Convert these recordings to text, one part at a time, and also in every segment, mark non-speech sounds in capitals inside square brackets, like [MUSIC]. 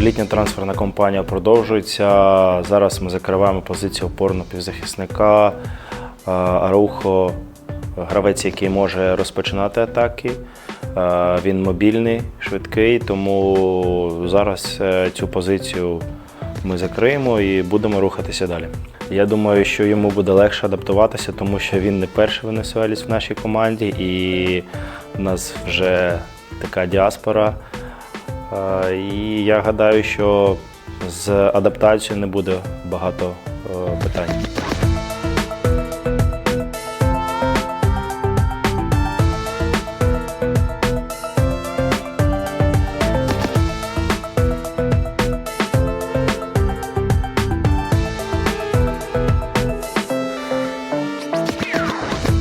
Літня трансферна кампанія продовжується. Зараз ми закриваємо позицію опорного півзахисника. Е, Араухо гравець, який може розпочинати атаки. Е, Він мобільний, швидкий, тому зараз е, цю позицію ми закриємо і будемо рухатися далі. Я думаю, що йому буде легше адаптуватися, тому що він не перший венесуелець в нашій команді, і в нас вже така діаспора. І я гадаю, що з адаптацією не буде багато е, питань.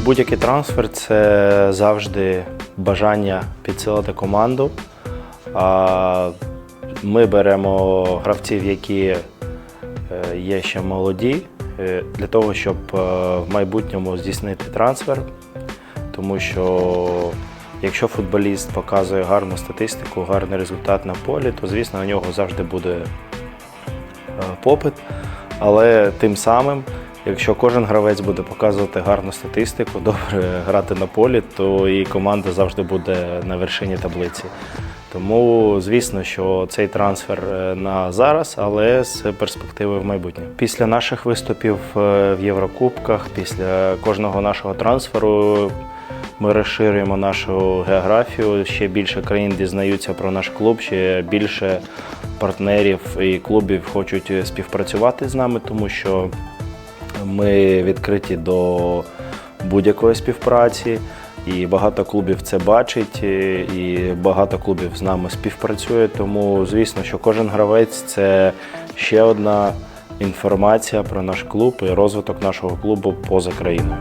Будь-який трансфер це завжди бажання підсилити команду. Ми беремо гравців, які е, є ще молоді, е, для того, щоб е, в майбутньому здійснити трансфер. Тому що якщо футболіст показує гарну статистику, гарний результат на полі, то звісно на нього завжди буде попит. Але тим самим, якщо кожен гравець буде показувати гарну статистику, [LAUGHS] добре грати на полі, то і команда завжди буде на вершині таблиці. Тому, звісно, що цей трансфер е, на зараз, але з перспективою в майбутнє. Після наших виступів е, в Єврокубках, після кожного нашого трансферу ми розширюємо нашу географію. Ще більше країн дізнаються про наш клуб, ще більше партнерів і клубів хочуть співпрацювати з нами, тому що ми відкриті до будь-якої співпраці. І багато клубів це бачить, і- багато клубів з нами співпрацює. Тому, звісно, що кожен гравець це ще одна інформація про наш клуб і розвиток нашого клубу поза країною.